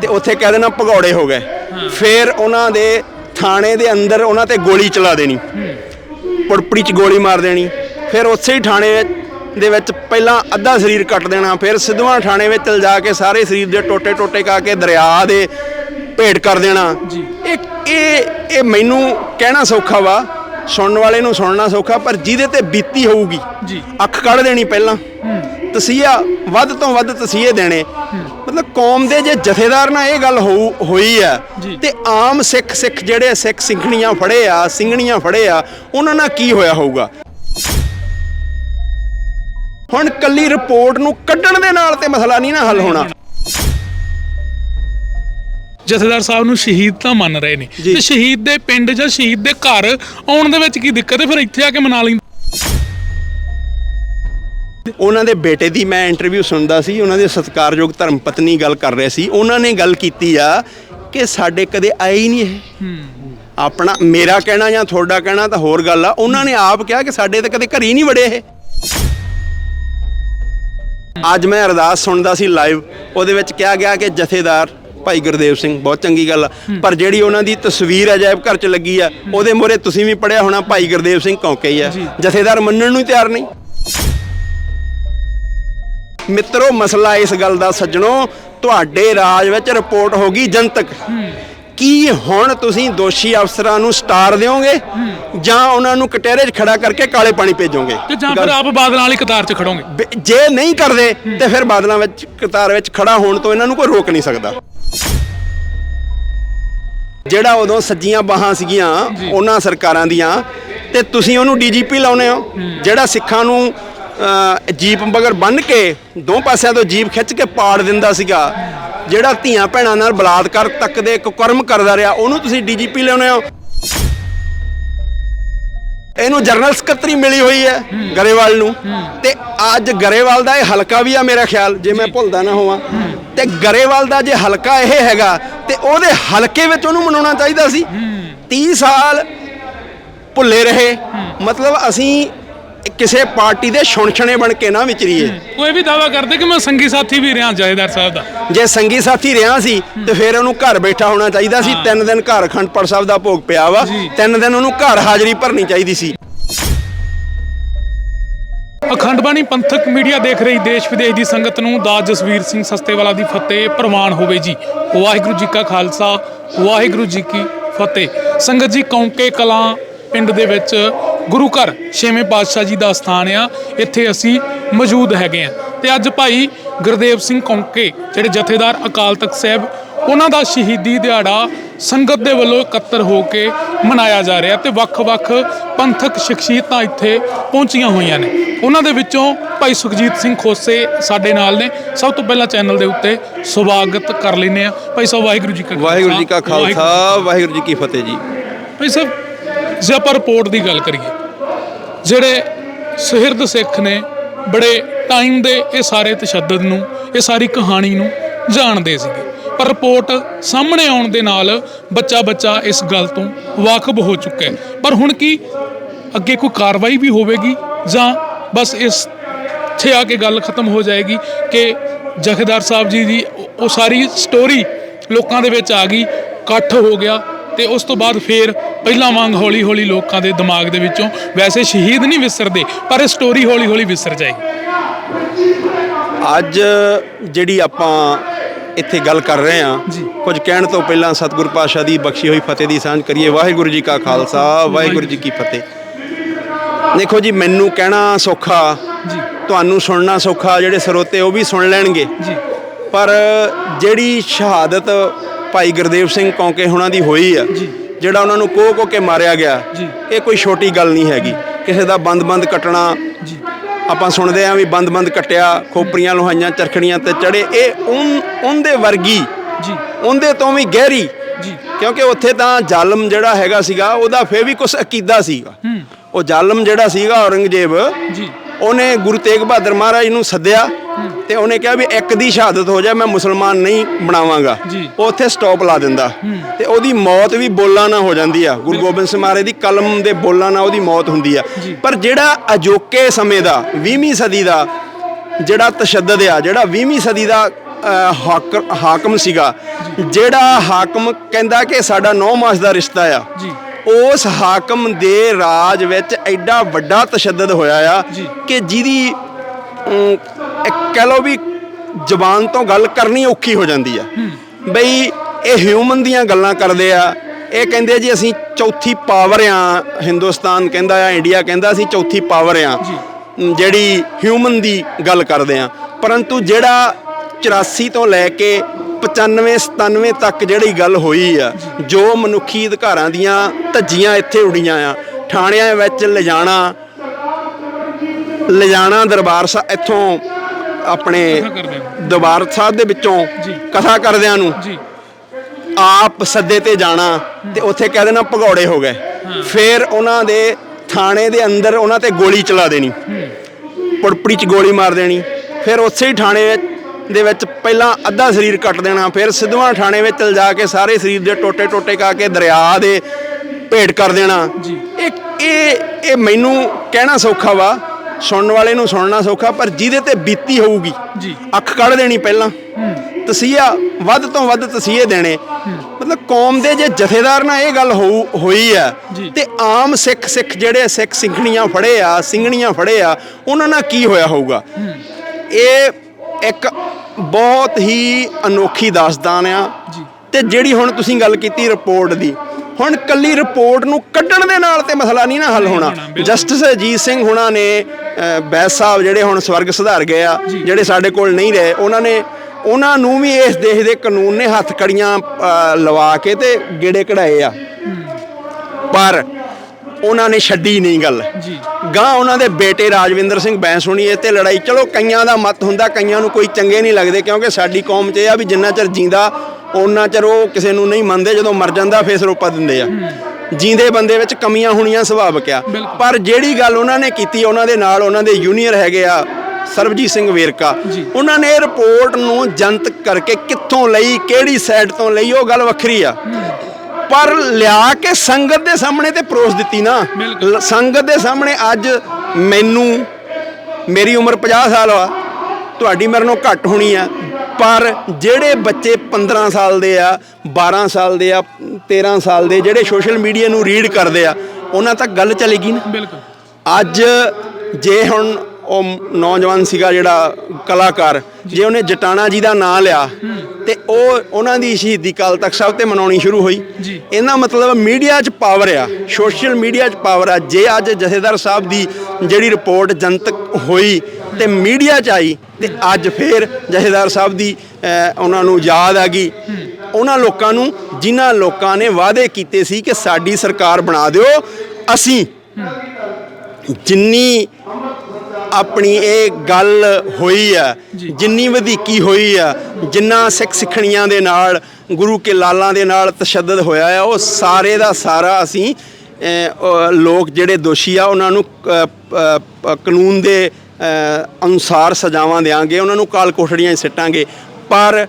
ਤੇ ਉੱਥੇ ਕਹਿ ਦੇਣਾ ਭਗੌੜੇ ਹੋ ਗਏ। ਫਿਰ ਉਹਨਾਂ ਦੇ ਥਾਣੇ ਦੇ ਅੰਦਰ ਉਹਨਾਂ ਤੇ ਗੋਲੀ ਚਲਾ ਦੇਣੀ। ਪੁੜਪੜੀ ਚ ਗੋਲੀ ਮਾਰ ਦੇਣੀ। ਫਿਰ ਉਸੇ ਹੀ ਥਾਣੇ ਦੇ ਵਿੱਚ ਪਹਿਲਾਂ ਅੱਧਾ ਸਰੀਰ ਕੱਟ ਦੇਣਾ ਫਿਰ ਸਿੱਧਵਾਂ ਥਾਣੇ ਵਿੱਚ ਚਲ ਜਾ ਕੇ ਸਾਰੇ ਸਰੀਰ ਦੇ ਟੋਟੇ ਟੋਟੇ ਕਾ ਕੇ ਦਰਿਆ ਦੇ ਭੇਟ ਕਰ ਦੇਣਾ। ਇਹ ਇਹ ਇਹ ਮੈਨੂੰ ਕਹਿਣਾ ਸੌਖਾ ਵਾ ਸੁਣਨ ਵਾਲੇ ਨੂੰ ਸੁਣਨਾ ਸੌਖਾ ਪਰ ਜਿਹਦੇ ਤੇ ਬੀਤੀ ਹੋਊਗੀ ਜੀ। ਅੱਖ ਕੱਢ ਦੇਣੀ ਪਹਿਲਾਂ। ਤਸੀਹਾ ਵੱਧ ਤੋਂ ਵੱਧ ਤਸੀਹੇ ਦੇਣੇ। ਮਤਲਬ ਕੌਮ ਦੇ ਜੇ ਜਥੇਦਾਰ ਨਾਲ ਇਹ ਗੱਲ ਹੋਈ ਆ। ਤੇ ਆਮ ਸਿੱਖ ਸਿੱਖ ਜਿਹੜੇ ਸਿੱਖ ਸਿੰਘਣੀਆਂ ਫੜੇ ਆ ਸਿੰਘਣੀਆਂ ਫੜੇ ਆ ਉਹਨਾਂ ਨਾਲ ਕੀ ਹੋਇਆ ਹੋਊਗਾ ਹੁਣ ਕੱਲੀ ਰਿਪੋਰਟ ਨੂੰ ਕੱਢਣ ਦੇ ਨਾਲ ਤੇ ਮਸਲਾ ਨਹੀਂ ਨਾ ਹੱਲ ਹੋਣਾ ਜਥੇਦਾਰ ਸਾਹਿਬ ਨੂੰ ਸ਼ਹੀਦ ਤਾਂ ਮੰਨ ਰਹੇ ਨੇ। ਤੇ ਸ਼ਹੀਦ ਦੇ ਪਿੰਡ ਜਾਂ ਸ਼ਹੀਦ ਦੇ ਘਰ ਆਉਣ ਦੇ ਵਿੱਚ ਕੀ ਦਿੱਕਤ ਹੈ ਫਿਰ ਇੱਥੇ ਆ ਕੇ ਮਨਾ ਲੈਂਦੇ ਉਹਨਾਂ ਦੇ ਬੇਟੇ ਦੀ ਮੈਂ ਇੰਟਰਵਿਊ ਸੁਣਦਾ ਸੀ ਉਹਨਾਂ ਦੇ ਸਤਿਕਾਰਯੋਗ ਧਰਮ ਪਤਨੀ ਗੱਲ ਕਰ ਰਹੇ ਸੀ। ਉਹਨਾਂ ਨੇ ਗੱਲ ਕੀਤੀ ਆ ਕਿ ਸਾਡੇ ਕਦੇ ਆਏ ਹੀ ਨਹੀਂ ਇਹ। ਆਪਣਾ ਮੇਰਾ ਕਹਿਣਾ ਜਾਂ ਤੁਹਾਡਾ ਕਹਿਣਾ ਤਾਂ ਹੋਰ ਗੱਲ ਆ। ਉਹਨਾਂ ਨੇ ਆਪ ਕਿਹਾ ਕਿ ਸਾਡੇ ਤਾਂ ਕਦੇ ਘਰ ਹੀ ਨਹੀਂ ਵੜੇ ਇਹ। ਅੱਜ ਮੈਂ ਅਰਦਾਸ ਸੁਣਦਾ ਸੀ ਲਾਈਵ ਉਹਦੇ ਵਿੱਚ ਕਿਹਾ ਗਿਆ ਕਿ ਜਥੇਦਾਰ ਭਾਈ ਗੁਰਦੇਵ ਸਿੰਘ ਬਹੁਤ ਚੰਗੀ ਗੱਲ ਆ। ਪਰ ਜਿਹੜੀ ਉਹਨਾਂ ਦੀ ਤਸਵੀਰ ਅਜਾਇਬ ਘਰ 'ਚ ਲੱਗੀ ਆ ਉਹਦੇ ਮੋਰੇ ਤੁਸੀਂ ਵੀ ਪੜਿਆ ਹੋਣਾ ਭਾਈ ਗੁਰਦੇਵ ਸਿੰਘ ਕੌਂਕੇ ਹੀ ਆ। ਜਥੇਦਾਰ ਮੰਨਣ ਨੂੰ ਤਿਆਰ ਨਹੀਂ। ਮਿੱਤਰੋ ਮਸਲਾ ਇਸ ਗੱਲ ਦਾ ਸੱਜਣੋ ਤੁਹਾਡੇ ਰਾਜ ਵਿੱਚ ਰਿਪੋਰਟ ਹੋ ਗਈ ਜਨਤਕ। ਕੀ ਹੁਣ ਤੁਸੀਂ ਦੋਸ਼ੀ ਅਫਸਰਾਂ ਨੂੰ ਸਟਾਰ ਦਿਓਗੇ? ਜਾਂ ਉਹਨਾਂ ਨੂੰ ਕਟਹਿਰੇ 'ਚ ਖੜਾ ਕਰਕੇ ਕਾਲੇ ਪਾਣੀ ਭੇਜੋਗੇ? ਤੇ ਜਾਂ ਫਿਰ ਆਪ ਬਾਦਲਾਂ ਵਾਲੀ ਕਤਾਰ 'ਚ ਖੜੋਗੇ? ਜੇ ਨਹੀਂ ਕਰਦੇ ਤੇ ਫਿਰ ਬਾਦਲਾਂ ਵਿੱਚ ਕਤਾਰ ਵਿੱਚ ਖੜਾ ਹੋਣ ਤੋਂ ਇਹਨਾਂ ਨੂੰ ਕੋਈ ਰੋਕ ਨਹੀਂ ਸਕਦਾ। ਜਿਹੜਾ ਉਦੋਂ ਸੱਜੀਆਂ ਬਾਹਾਂ ਸੀਗੀਆਂ ਉਹਨਾਂ ਸਰਕਾਰਾਂ ਦੀਆਂ ਤੇ ਤੁਸੀਂ ਉਹਨੂੰ ਡੀਜੀਪੀ ਲਾਉਨੇ ਹੋ। ਜਿਹੜਾ ਸਿੱਖਾਂ ਨੂੰ ਜੀਪ ਮਗਰ ਬੰਨ ਕੇ ਦੋ ਪਾਸਿਆਂ ਤੋਂ ਜੀਪ ਖਿੱਚ ਕੇ ਪਾੜ ਦਿੰਦਾ ਸੀਗਾ। ਜਿਹੜਾ ਧੀਆਂ ਭੈਣਾਂ ਨਾਲ ਬਲਾਤਕਾਰ ਤੱਕ ਦੇ ਕੁਕਰਮ ਕਰਦਾ ਰਿਹਾ ਉਹਨੂੰ ਤੁਸੀਂ ਡੀਜੀਪੀ ਲਾਉਨੇ ਹੋ। ਇਹਨੂੰ ਜਰਨਲ ਸਕੱਤਰੀ ਮਿਲੀ ਹੋਈ ਹੈ ਗਰੇਵਾਲ ਨੂੰ। ਤੇ ਅੱਜ ਗਰੇਵਾਲ ਦਾ ਇਹ ਹਲਕਾ ਵੀ ਆ ਮੇਰਾ ਖਿਆਲ ਜੇ ਮੈਂ ਭੁੱਲਦਾ ਨਾ ਹੋਵਾਂ। ਤੇ ਗਰੇਵਾਲ ਦਾ ਜੇ ਹਲਕਾ ਇਹ ਹੈਗਾ ਤੇ ਉਹਦੇ ਹਲਕੇ ਵਿੱਚ ਉਹਨੂੰ ਮਨਾਉਣਾ ਚਾਹੀਦਾ ਸੀ। 30 ਸਾਲ ਭੁੱਲੇ ਰਹੇ। ਮਤਲਬ ਅਸੀਂ ਕਿਸੇ ਪਾਰਟੀ ਦੇ ਛੁਣਛਣੇ ਬਣ ਕੇ ਨਾ ਵਿਚਰੀਏ। ਇਹ ਵੀ ਦਾਵਾ ਕਰਦੇ ਕਿ ਮੈਂ ਸੰਗੀ ਸਾਥੀ ਵੀ ਰਿਹਾ ਜਥੇਦਾਰ ਸਾਹਿਬ ਦਾ। ਜੇ ਸੰਗੀ ਸਾਥੀ ਰਿਹਾ ਸੀ ਤੇ ਫਿਰ ਉਹਨੂੰ ਘਰ ਬੈਠਾ ਹੋਣਾ ਚਾਹੀਦਾ ਸੀ। ਤਿੰਨ ਦਿਨ ਘਰ ਅਖੰਡਪੁਰ ਸਾਹਿਬ ਦਾ ਭੋਗ ਪਿਆ ਵਾ। ਤਿੰਨ ਦਿਨ ਉਹਨੂੰ ਘਰ ਹਾਜ਼ਰੀ ਭਰਨੀ ਚਾਹੀਦੀ ਸੀ। ਅਖੰਡ ਬਾਣੀ ਪੰਥਕ ਮੀਡੀਆ ਦੇਖ ਰਹੀ ਦੇਸ਼ ਵਿਦੇਸ਼ ਦੀ ਸੰਗਤ ਨੂੰ ਦਾਸ ਜਸਵੀਰ ਸਿੰਘ ਸਸਤੇਵਾਲਾ ਦੀ ਫਤਿਹ ਪ੍ਰਵਾਨ ਹੋਵੇ ਜੀ। ਵਾਹਿਗੁਰੂ ਜੀ ਕਾ ਖਾਲਸਾ ਵਾਹਿਗੁਰੂ ਜੀ ਕੀ ਫਤਿਹ। ਸੰਗਤ ਜੀ ਕੌਂਕੇ ਕਲਾਂ ਪਿੰਡ ਦੇ ਵਿੱਚ ਗੁਰੂ ਘਰ ਛੇਵੇਂ ਪਾਤਸ਼ਾਹ ਜੀ ਦਾ ਸਥਾਨ ਆ ਇੱਥੇ ਅਸੀਂ ਮੌਜੂਦ ਹੈਗੇ ਆ। ਤੇ ਅੱਜ ਭਾਈ ਗੁਰਦੇਵ ਸਿੰਘ ਕੌਂਕੇ ਜਿਹੜੇ ਜਥੇਦਾਰ ਅਕਾਲ ਤਖਤ ਸਾਹਿਬ ਉਹਨਾਂ ਦਾ ਸ਼ਹੀਦੀ ਦਿਹਾੜਾ ਸੰਗਤ ਦੇ ਵੱਲੋਂ ਇਕੱਤਰ ਹੋ ਕੇ ਮਨਾਇਆ ਜਾ ਰਿਹਾ ਤੇ ਵੱਖ-ਵੱਖ ਪੰਥਕ ਸ਼ਖਸੀਅਤਾਂ ਇੱਥੇ ਪਹੁੰਚੀਆਂ ਹੋਈਆਂ ਨੇ। ਉਹਨਾਂ ਦੇ ਵਿੱਚੋਂ ਭਾਈ ਸੁਖਜੀਤ ਸਿੰਘ ਖੋਸੇ ਸਾਡੇ ਨਾਲ ਨੇ। ਸਭ ਤੋਂ ਪਹਿਲਾਂ ਚੈਨਲ ਦੇ ਉੱਤੇ ਸਵਾਗਤ ਕਰ ਲੈਨੇ ਆ ਭਾਈ ਸਾਹਿਬ ਵਾਹਿਗੁਰੂ ਜੀ ਕਾ ਖਾਲਸਾ, ਵਾਹਿਗੁਰੂ ਜੀ ਕਾ ਖਾਲਸਾ ਵਾਹਿਗੁਰੂ ਜੀ ਕੀ ਫਤਿਹ ਜੀ। ਭਾਈ ਸਾਹਿਬ ਜੇ ਆਪਾਂ ਰਿਪੋਰਟ ਦੀ ਗੱਲ ਕਰੀਏ, ਜਿਹੜੇ ਸ਼ਹਿਰਦ ਸਿੱਖ ਨੇ ਬੜੇ ਟਾਈਮ ਦੇ ਇਹ ਸਾਰੇ ਤਸ਼ੱਦਦ ਨੂੰ, ਇਹ ਸਾਰੀ ਕਹਾਣੀ ਨੂੰ ਜਾਣਦੇ ਸੀਗੇ। ਪਰ ਰਿਪੋਰਟ ਸਾਹਮਣੇ ਆਉਣ ਦੇ ਨਾਲ ਬੱਚਾ ਬੱਚਾ ਇਸ ਗੱਲ ਤੋਂ ਵਾਕਬ ਹੋ ਚੁੱਕਾ ਹੈ। ਪਰ ਹੁਣ ਕੀ ਅੱਗੇ ਕੋਈ ਕਾਰਵਾਈ ਵੀ ਹੋਵੇਗੀ ਜਾਂ ਬਸ ਇਸ ਇੱਥੇ ਆ ਕੇ ਗੱਲ ਖਤਮ ਹੋ ਜਾਏਗੀ ਕਿ ਜਥੇਦਾਰ ਸਾਹਿਬ ਜੀ ਦੀ ਉਹ ਸਾਰੀ ਸਟੋਰੀ ਲੋਕਾਂ ਦੇ ਵਿੱਚ ਆ ਗਈ, ਇਕੱਠ ਹੋ ਗਿਆ ਤੇ ਉਸ ਤੋਂ ਬਾਅਦ ਫੇਰ ਪਹਿਲਾਂ ਵਾਂਗ ਹੌਲੀ ਹੌਲੀ ਲੋਕਾਂ ਦੇ ਦਿਮਾਗ ਦੇ ਵਿੱਚੋਂ ਵੈਸੇ ਸ਼ਹੀਦ ਨਹੀਂ ਵਿਸਰਦੇ ਪਰ ਇਹ ਸਟੋਰੀ ਹੌਲੀ ਹੌਲੀ ਵਿਸਰ ਜਾਏਗੀ ਅੱਜ ਜਿਹੜੀ ਆਪਾਂ ਇੱਥੇ ਗੱਲ ਕਰ ਰਹੇ ਹਾਂ ਜੀ। ਕੁਝ ਕਹਿਣ ਤੋਂ ਪਹਿਲਾਂ ਸਤਿਗੁਰ ਪਾਤਸ਼ਾਹ ਦੀ ਬਖਸ਼ੀ ਹੋਈ ਫਤਿਹ ਦੀ ਸਾਂਝ ਕਰੀਏ। ਵਾਹਿਗੁਰੂ ਜੀ ਕਾ ਖਾਲਸਾ ਵਾਹਿਗੁਰੂ ਜੀ ਕੀ ਫਤਿਹ। ਦੇਖੋ ਜੀ ਮੈਨੂੰ ਕਹਿਣਾ ਸੌਖਾ ਜੀ। ਤੁਹਾਨੂੰ ਸੁਣਨਾ ਸੌਖਾ ਜਿਹੜੇ ਸਰੋਤੇ ਉਹ ਵੀ ਸੁਣ ਲੈਣਗੇ। ਜੀ। ਪਰ ਜਿਹੜੀ ਸ਼ਹਾਦਤ ਭਾਈ ਗੁਰਦੇਵ ਸਿੰਘ ਕੌਂਕੇ ਹੁਣਾਂ ਦੀ ਹੋਈ ਆ। ਜਿਹੜਾ ਉਹਨਾਂ ਨੂੰ ਕੋਹ ਕੋਹ ਕੇ ਮਾਰਿਆ ਗਿਆ। ਇਹ ਕੋਈ ਛੋਟੀ ਗੱਲ ਨਹੀਂ ਹੈਗੀ। ਕਿਸੇ ਦਾ ਬੰਦ-ਬੰਦ ਕੱਟਣਾ ਆਪਾਂ ਸੁਣਦੇ ਆਂ ਵੀ ਬੰਦ-ਬੰਦ ਕੱਟਿਆ ਖੋਪਰੀਆਂ ਲੋਹਾਈਆਂ ਚਰਖੜੀਆਂ ਤੇ ਚੜੇ ਇਹ ਉਹਦੇ ਵਰਗੀ ਜੀ। ਉਹਦੇ ਤੋਂ ਵੀ ਗਹਿਰੀ। ਜੀ। ਕਿਉਂਕਿ ਉੱਥੇ ਤਾਂ ਜ਼ਾਲਮ ਜਿਹੜਾ ਹੈਗਾ ਸੀਗਾ ਉਹਦਾ ਫੇਰ ਵੀ ਕੁਝ ਅਕੀਦਾ ਸੀਗਾ। ਉਹ ਜ਼ਾਲਮ ਜਿਹੜਾ ਸੀਗਾ ਔਰੰਗਜ਼ੇਬ ਜੀ। ਉਹਨੇ ਗੁਰੂ ਤੇਗ ਬਹਾਦਰ ਮਹਾਰਾਜ ਨੂੰ ਸੱਦਿਆ। ਤੇ ਉਹਨੇ ਕਿਹਾ ਵੀ ਇੱਕ ਦੀ ਸ਼ਹਾਦਤ ਹੋ ਜਾਏ ਮੈਂ ਮੁਸਲਮਾਨ ਨਹੀਂ ਬਣਾਵਾਂਗਾ। ਜੀ। ਉਹ ਉੱਥੇ ਸਟਾਪ ਲਾ ਦਿੰਦਾ। ਤੇ ਉਹਦੀ ਮੌਤ ਵੀ ਬੋਲਾਂ ਨਾਲ ਹੋ ਜਾਂਦੀ ਆ। ਗੁਰੂ ਗੋਬਿੰਦ ਸਿੰਘ ਮਹਾਰਾਜ ਦੀ ਕਲਮ ਦੇ ਬੋਲਾਂ ਨਾਲ ਉਹਦੀ ਮੌਤ ਹੁੰਦੀ ਆ। ਜੀ। ਪਰ ਜਿਹੜਾ ਅਜੋਕੇ ਸਮੇਂ ਦਾ 20ਵੀਂ ਸਦੀ ਦਾ ਜਿਹੜਾ ਤਸ਼ੱਦਦ ਆ ਜਿਹੜਾ 20ਵੀਂ ਸਦੀ ਦਾ ਹਾਕਮ ਸੀਗਾ ਜਿਹੜਾ ਹਾਕਮ ਕਹਿੰਦਾ ਕਿ ਸਾਡਾ 9 ਮਾਸ ਦਾ ਰਿਸ਼ਤਾ ਆ ਜੀ। ਉਸ ਹਾਕਮ ਦੇ ਰਾਜ ਵਿੱਚ ਐਡਾ ਵੱਡਾ ਤਸ਼ੱਦਦ ਹੋਇਆ ਆ ਜੀ। ਕਿ ਜਿਹਦੀ ਇੱਕ ਕਹਿ ਲਓ ਵੀ ਜ਼ਬਾਨ ਤੋਂ ਗੱਲ ਕਰਨੀ ਔਖੀ ਹੋ ਜਾਂਦੀ ਆ। ਬਈ ਇਹ ਹਿਊਮਨ ਦੀਆਂ ਗੱਲਾਂ ਕਰਦੇ ਆ। ਇਹ ਕਹਿੰਦੇ ਜੀ ਅਸੀਂ ਚੌਥੀ ਪਾਵਰ ਆ ਹਿੰਦੁਸਤਾਨ ਕਹਿੰਦਾ ਆ ਇੰਡੀਆ ਕਹਿੰਦਾ ਅਸੀਂ ਚੌਥੀ ਪਾਵਰ ਆ। ਜਿਹੜੀ ਹਿਊਮਨ ਦੀ ਗੱਲ ਕਰਦੇ ਆ। ਪਰੰਤੂ ਜਿਹੜਾ 84 ਤੋਂ ਲੈ ਕੇ 95 97 ਤੱਕ ਜਿਹੜੀ ਗੱਲ ਹੋਈ ਆ ਜੋ। ਮਨੁੱਖੀ ਅਧਿਕਾਰਾਂ ਦੀਆਂ ਧੱਜੀਆਂ ਇੱਥੇ ਉੜੀਆਂ ਆ। ਥਾਣਿਆਂ ਵਿੱਚ ਲਿਜਾਣਾ ਲਿਜਾਣਾ ਦਰਬਾਰ ਸਾਹਿਬ ਇੱਥੋਂ ਆਪਣੇ। ਦਰਬਾਰ ਸਾਹਿਬ ਦੇ ਵਿੱਚੋਂ ਜੀ। ਕਥਾ ਕਰਦਿਆਂ ਨੂੰ ਜੀ। ਆਪ ਸੱਦੇ ਤੇ ਜਾਣਾ ਤੇ ਉੱਥੇ ਕਹਿ ਦੇਣਾ ਭਗੌੜੇ ਹੋ ਗਏ। ਫਿਰ ਉਹਨਾਂ ਦੇ ਥਾਣੇ ਦੇ ਅੰਦਰ ਉਹਨਾਂ ਤੇ ਗੋਲੀ ਚਲਾ ਦੇਣੀ। ਪੁੜਪੜੀ ਚ ਗੋਲੀ ਮਾਰ ਦੇਣੀ। ਫਿਰ ਉਸੇ ਹੀ ਥਾਣੇ ਦੇ ਵਿੱਚ ਪਹਿਲਾਂ ਅੱਧਾ ਸਰੀਰ ਕੱਟ ਦੇਣਾ ਫਿਰ ਸਿੱਧਵਾਂ ਥਾਣੇ ਵਿੱਚ ਲਿਜਾ ਕੇ ਸਾਰੇ ਸਰੀਰ ਦੇ ਟੋਟੇ ਟੋਟੇ ਕਾ ਕੇ ਦਰਿਆ ਦੇ ਭੇਟ ਕਰ ਦੇਣਾ। ਜੀ। ਇਹ ਇਹ ਇਹ ਮੈਨੂੰ ਕਹਿਣਾ ਸੌਖਾ ਵਾ ਸੁਣਨ ਵਾਲੇ ਨੂੰ ਸੁਣਨਾ ਸੌਖਾ ਪਰ ਜਿਹਦੇ ਤੇ ਬੀਤੀ ਹੋਊਗੀ ਜੀ। ਅੱਖ ਕੱਢ ਦੇਣੀ ਪਹਿਲਾਂ ਤਸੀਹਾ ਵੱਧ ਤੋਂ ਵੱਧ ਤਸੀਹੇ ਦੇਣੇ ਮਤਲਬ ਕੌਮ ਦੇ ਜੇ ਜਥੇਦਾਰ ਨਾਲ ਇਹ ਗੱਲ ਹੋਈ ਆ। ਤੇ ਆਮ ਸਿੱਖ ਸਿੱਖ ਜਿਹੜੇ ਸਿੱਖ ਸਿੰਘਣੀਆਂ ਫੜੇ ਆ ਸਿੰਘਣੀਆਂ ਫੜੇ ਆ ਉਹਨਾਂ ਨਾਲ ਕੀ ਹੋਇਆ ਹੋਊਗਾ ਇਹ ਇੱਕ ਬਹੁਤ ਹੀ ਅਨੋਖੀ ਦਾਸਤਾਨ ਆ। ਤੇ ਜਿਹੜੀ ਹੁਣ ਤੁਸੀਂ ਗੱਲ ਕੀਤੀ ਰਿਪੋਰਟ ਦੀ ਹੁਣ ਕੱਲੀ ਰਿਪੋਰਟ ਨੂੰ ਕੱਢਣ ਦੇ ਨਾਲ ਤੇ ਮਸਲਾ ਨਹੀਂ ਨਾ ਹੱਲ ਹੋਣਾ। ਜਸਟਿਸ ਅਜੀਤ ਸਿੰਘ ਹੁਣਾਂ ਨੇ ਬੈਸ ਸਾਹਿਬ ਜਿਹੜੇ ਹੁਣ ਸਵਰਗ ਸੁਧਾਰ ਗਏ ਆ। ਜਿਹੜੇ ਸਾਡੇ ਕੋਲ ਨਹੀਂ ਰਹੇ ਉਹਨਾਂ ਨੇ ਉਹਨਾਂ ਨੂੰ ਵੀ ਇਸ ਦੇਸ਼ ਦੇ ਕਾਨੂੰਨ ਨੇ ਹੱਥ ਕੜੀਆਂ ਲਵਾ ਕੇ ਤੇ ਗੇੜੇ ਕਢਾਏ ਆ। ਪਰ ਉਹਨਾਂ ਨੇ ਛੱਡੀ ਨਹੀਂ ਗੱਲ। ਜੀ। ਗਾਂ ਉਹਨਾਂ ਦੇ ਬੇਟੇ ਰਾਜਵਿੰਦਰ ਸਿੰਘ ਬੈਂਸ ਹੋਣੀ ਇਹ ਤੇ ਲੜਾਈ ਚਲੋ ਕਈਆਂ ਦਾ ਮਤ ਹੁੰਦਾ ਕਈਆਂ ਨੂੰ ਕੋਈ ਚੰਗੇ ਨਹੀਂ ਲੱਗਦੇ ਕਿਉਂਕਿ ਸਾਡੀ ਕੌਮ 'ਚ ਇਹ ਆ ਵੀ ਜਿੰਨਾ ਚਿਰ ਜਿੰਦਾ ਉਹਨਾਂ ਚਿਰ ਉਹ ਕਿਸੇ ਨੂੰ ਨਹੀਂ ਮੰਨਦੇ ਜਦੋਂ ਮਰ ਜਾਂਦਾ ਫੇਰ ਰੋਪਾ ਦਿੰਦੇ ਆ। ਜਿੰਦੇ ਬੰਦੇ ਵਿੱਚ ਕਮੀਆਂ ਹੋਣੀਆਂ ਸੁਭਾਵਿਕ ਆ। ਪਰ ਜਿਹੜੀ ਗੱਲ ਉਹਨਾਂ ਨੇ ਕੀਤੀ ਉਹਨਾਂ ਦੇ ਨਾਲ ਉਹਨਾਂ ਦੇ ਜੂਨੀਅਰ ਹੈਗੇ ਆ ਸਰਬਜੀਤ ਸਿੰਘ ਵੇਰਕਾ। ਉਹਨਾਂ ਨੇ ਰਿਪੋਰਟ ਨੂੰ ਜਨਤਕ ਕਰਕੇ ਕਿੱਥੋਂ ਲਈ ਕਿਹੜੀ ਸਾਈਡ ਤੋਂ ਲਈ ਉਹ ਗੱਲ ਵੱਖਰੀ ਆ। ਪਰ ਲਿਆ ਕੇ ਸੰਗਤ ਦੇ ਸਾਹਮਣੇ ਤੇ ਪਰੋਸ ਦਿੱਤੀ ਨਾ। ਸੰਗਤ ਦੇ ਸਾਹਮਣੇ ਅੱਜ ਮੈਨੂੰ ਮੇਰੀ ਉਮਰ 50 ਸਾਲ ਆ ਤੁਹਾਡੀ ਮੇਰੇ ਨਾਲੋਂ ਘੱਟ ਹੋਣੀ ਆ। ਪਰ ਜਿਹੜੇ ਬੱਚੇ 15 ਸਾਲ ਦੇ ਆ 12 ਸਾਲ ਦੇ ਆ 13 ਸਾਲ ਦੇ ਜਿਹੜੇ ਸੋਸ਼ਲ ਮੀਡੀਆ ਨੂੰ ਰੀਡ ਕਰਦੇ ਆ ਉਹਨਾਂ ਤੱਕ ਗੱਲ ਚਲੇਗੀ ਨਾ? ਬਿਲਕੁਲ। ਅੱਜ ਜੇ ਹੁਣ ਉਹ ਨੌਜਵਾਨ ਸੀਗਾ ਜਿਹੜਾ ਕਲਾਕਾਰ ਜੇ ਉਹਨੇ ਜਟਾਣਾ ਜੀ ਦਾ ਨਾਂ ਲਿਆ ਤੇ ਉਹ ਉਹਨਾਂ ਦੀ ਸ਼ਹੀਦੀ ਕਾਲ ਤੱਕ ਸਭ ਤੇ ਮਨਾਉਣੀ ਸ਼ੁਰੂ ਹੋਈ। ਇਹਦਾ ਮਤਲਬ ਮੀਡੀਆ 'ਚ ਪਾਵਰ ਆ ਸੋਸ਼ਲ ਮੀਡੀਆ 'ਚ ਪਾਵਰ ਆ। ਜੇ ਅੱਜ ਜਥੇਦਾਰ ਸਾਹਿਬ ਦੀ ਜਿਹੜੀ ਰਿਪੋਰਟ ਜਨਤਕ ਹੋਈ ਤੇ ਮੀਡੀਆ 'ਚ ਆਈ ਤੇ ਅੱਜ ਫੇਰ ਜਥੇਦਾਰ ਸਾਹਿਬ ਦੀ ਉਹਨਾਂ ਨੂੰ ਯਾਦ ਆ ਗਈ। ਉਹਨਾਂ ਲੋਕਾਂ ਨੂੰ ਜਿਨ੍ਹਾਂ ਲੋਕਾਂ ਨੇ ਵਾਅਦੇ ਕੀਤੇ ਸੀ ਕਿ ਸਾਡੀ ਸਰਕਾਰ ਬਣਾ ਦਿਓ ਅਸੀਂ ਜਿੰਨੀ ਆਪਣੀ ਇਹ ਗੱਲ ਹੋਈ ਆ। ਜਿੰਨੀ ਵਧੀਕੀ ਹੋਈ ਆ ਜਿੰਨਾ ਸਿੱਖ ਸਿੱਖਣੀਆਂ ਦੇ ਨਾਲ ਗੁਰੂ ਕੇ ਲਾਲਾਂ ਦੇ ਨਾਲ ਤਸ਼ੱਦਦ ਹੋਇਆ ਆ ਉਹ ਸਾਰੇ ਦਾ ਸਾਰਾ ਅਸੀਂ ਲੋਕ ਜਿਹੜੇ ਦੋਸ਼ੀ ਆ ਉਹਨਾਂ ਨੂੰ ਕਾਨੂੰਨ ਦੇ ਅਨੁਸਾਰ ਸਜ਼ਾਵਾਂ ਦੇਾਂਗੇ ਉਹਨਾਂ ਨੂੰ ਕਾਲ ਕੋਠੜੀਆਂ 'ਚ ਸਿੱਟਾਂਗੇ। ਪਰ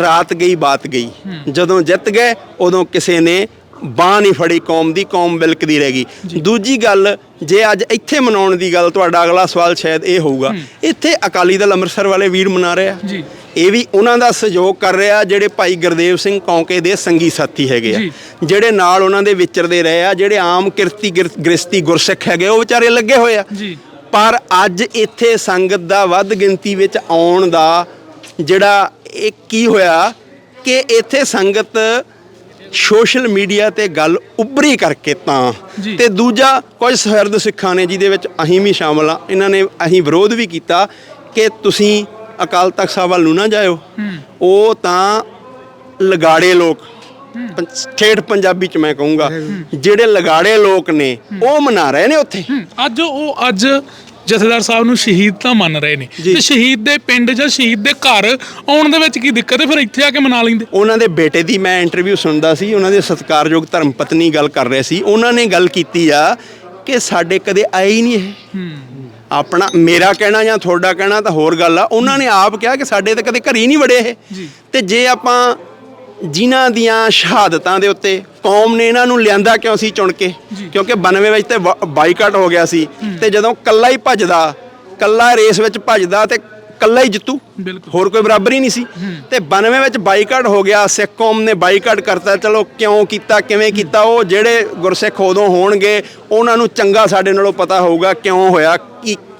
ਰਾਤ ਗਈ ਬਾਤ ਗਈ। ਜਦੋਂ ਜਿੱਤ ਗਏ ਉਦੋਂ ਕਿਸੇ ਨੇ ਬਾਹ ਨਹੀਂ ਫੜੀ ਕੌਮ ਦੀ ਕੌਮ ਬਿਲਕਦੀ ਰਹਿ ਗਈ। ਦੂਜੀ ਗੱਲ ਜੇ ਅੱਜ ਇੱਥੇ ਮਨਾਉਣ ਦੀ ਗੱਲ ਤੁਹਾਡਾ ਅਗਲਾ ਸਵਾਲ ਸ਼ਾਇਦ ਇਹ ਹੋਊਗਾ ਇੱਥੇ ਅਕਾਲੀ ਦਲ ਅੰਮ੍ਰਿਤਸਰ ਵਾਲੇ ਵੀਰ ਮਨਾ ਰਹੇ। ਆ ਜੀ। ਇਹ ਵੀ ਉਹਨਾਂ ਦਾ ਸਹਿਯੋਗ ਕਰ ਰਿਹਾ ਜਿਹੜੇ ਭਾਈ ਗੁਰਦੇਵ ਸਿੰਘ ਕੌਂਕੇ ਦੇ ਸੰਗੀ ਸਾਥੀ ਹੈਗੇ ਆ। ਜਿਹੜੇ ਨਾਲ ਉਹਨਾਂ ਦੇ ਵਿਚਰਦੇ ਰਹੇ ਆ ਜਿਹੜੇ ਆਮ ਕਿਰਤੀ ਗਿਰ- ਗ੍ਰਸਤੀ ਗੁਰਸਿੱਖ ਹੈਗੇ ਉਹ ਵਿਚਾਰੇ ਲੱਗੇ ਹੋਏ ਆ। ਜੀ। ਪਰ ਅੱਜ ਇੱਥੇ ਸੰਗਤ ਦਾ ਵੱਧ ਗਿਣਤੀ ਵਿੱਚ ਆਉਣ ਦਾ ਜਿਹੜਾ ਇਹ ਕੀ ਹੋਇਆ ਕਿ ਇੱਥੇ ਸੰਗਤ ਸੋਸ਼ਲ ਮੀਡੀਆ ਤੇ ਗੱਲ ਉੱਭਰੀ ਕਰਕੇ ਤਾਂ। ਤੇ ਦੂਜਾ ਕੁਝ ਸਹਿਰਦ ਸਿੱਖਾਂ ਨੇ ਜਿਹਦੇ ਵਿੱਚ ਅਸੀਂ ਵੀ ਸ਼ਾਮਲ ਆ। ਇਹਨਾਂ ਨੇ ਅਸੀਂ ਵਿਰੋਧ ਵੀ ਕੀਤਾ ਕਿ ਤੁਸੀਂ ਅਕਾਲ ਤਖਤ ਸਾਹਿਬ ਵੱਲ ਨੂੰ ਨਾ ਜਾਇਓ। ਉਹ ਤਾਂ ਲਗਾੜੇ ਲੋਕ ਠੇਠ ਪੰਜਾਬੀ ਚ ਮੈਂ ਕਹੂੰਗਾ ਜਿਹੜੇ ਲਗਾੜੇ ਲੋਕ ਨੇ ਉਹ ਮਨਾ ਰਹੇ ਨੇ ਉੱਥੇ। ਅੱਜ ਉਹ ਅੱਜ ਜਥੇਦਾਰ ਸਾਹਿਬ ਨੂੰ ਸ਼ਹੀਦ ਤਾਂ ਮੰਨ ਰਹੇ ਨੇ। ਤੇ ਸ਼ਹੀਦ ਦੇ ਪਿੰਡ ਜਾਂ ਸ਼ਹੀਦ ਦੇ ਘਰ ਆਉਣ ਦੇ ਵਿੱਚ ਕੀ ਦਿੱਕਤ ਹੈ? ਫਿਰ ਇੱਥੇ ਆ ਕੇ ਮਨਾ ਲੈਂਦੇ। ਉਹਨਾਂ ਦੇ ਬੇਟੇ ਦੀ ਮੈਂ ਇੰਟਰਵਿਊ ਸੁਣਦਾ ਸੀ ਉਹਨਾਂ ਦੇ ਸਤਿਕਾਰਯੋਗ ਧਰਮ ਪਤਨੀ ਗੱਲ ਕਰ ਰਹੇ ਸੀ। ਉਹਨਾਂ ਨੇ ਗੱਲ ਕੀਤੀ ਆ ਕਿ ਸਾਡੇ ਕਦੇ ਆਏ ਹੀ ਨਹੀਂ ਇਹ। ਆਪਣਾ ਮੇਰਾ ਕਹਿਣਾ ਜਾਂ ਤੁਹਾਡਾ ਕਹਿਣਾ ਤਾਂ ਹੋਰ ਗੱਲ ਆ। ਉਹਨਾਂ ਨੇ ਆਪ ਕਿਹਾ ਕਿ ਸਾਡੇ ਤਾਂ ਕਦੇ ਘਰੀ ਨਹੀਂ ਵੜੇ ਇਹ। ਤੇ ਜੇ ਆਪਾਂ ਜਿਨ੍ਹਾਂ ਦੀਆਂ ਸ਼ਹਾਦਤਾਂ ਦੇ ਉੱਤੇ ਕੌਮ ਨੇ ਇਹਨਾਂ ਨੂੰ ਲਿਆਂਦਾ ਕਿਉਂ ਸੀ ਚੁਣ ਕੇ? ਕਿਉਂਕਿ 92 ਵਿੱਚ ਤੇ ਬਾਈਕਾਟ ਹੋ ਗਿਆ ਸੀ ਤੇ ਜਦੋਂ ਕੱਲਾ ਹੀ ਭੱਜਦਾ ਕੱਲਾ ਰੇਸ ਵਿੱਚ ਭੱਜਦਾ ਤੇ ਕੱਲਾ ਹੀ ਜਿੱਤੂ। ਹੋਰ ਕੋਈ ਬਰਾਬਰ ਹੀ ਨਹੀਂ ਸੀ। ਤੇ 92 ਵਿੱਚ ਬਾਈਕਾਟ ਹੋ ਗਿਆ ਸਿੱਖ ਕੌਮ ਨੇ ਬਾਈਕਾਟ ਕਰਤਾ ਚਲੋ ਕਿਉਂ ਕੀਤਾ ਕਿਵੇਂ ਕੀਤਾ ਉਹ ਜਿਹੜੇ ਗੁਰਸਿੱਖ ਉਦੋਂ ਹੋਣਗੇ ਉਹਨਾਂ ਨੂੰ ਚੰਗਾ ਸਾਡੇ ਨਾਲੋਂ ਪਤਾ ਹੋਊਗਾ ਕਿਉਂ ਹੋਇਆ